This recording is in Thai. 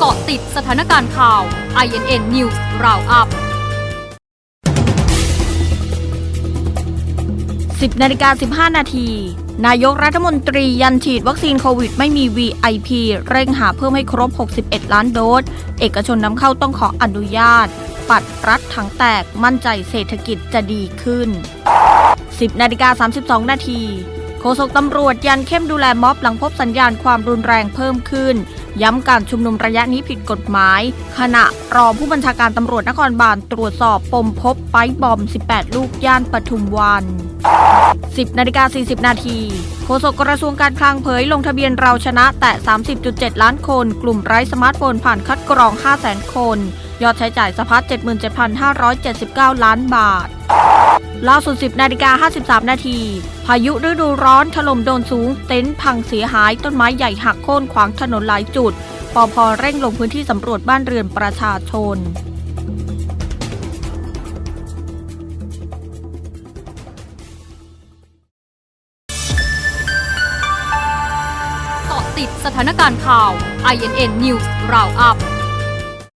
เกาะติดสถานการณ์ข่าว INN News Roundup 10นาฬิกา15 นาที นายกรัฐมนตรียันฉีดวัคซีนโควิดไม่มี VIP เร่งหาเพิ่มให้ครบ 61 ล้านโดส เอกชนนำเข้าต้องขออนุญาต ปัดรัฐถังแตกมั่นใจเศรษฐกิจจะดีขึ้น 10นาฬิกา32 นาทีโฆษกตำรวจยันเข้มดูแลม็อบหลังพบสัญญาณความรุนแรงเพิ่มขึ้น ย้ำการชุมนุมระยะนี้ผิดกฎหมาย ขณะรอผู้บัญชาการตำรวจนครบาลตรวจสอบปมพบไปบอม 18 ลูกย่านปทุมวัน 10นาฬิกา40 นาทีโฆษกกระทรวงการคลังเผยลงทะเบียนเราชนะแต่ 30.7 ล้านคน กลุ่มไร้สมาร์ทโฟนผ่านคัดกรอง 500,000 คน ยอดใช้จ่ายสะพัด77,579 ล้านบาท ล่าสุด 10นาฬิกา53 นาที พายุฤดูร้อนถล่มโดนสูง เต็นท์พังเสียหายต้นไม้ใหญ่หักโค่นขวางถนนหลายจุดปอพเร่งลงพื้นที่สำรวจบ้านเรือนประชาชนเกาะติดสถานการณ์ข่าว INN News Roundup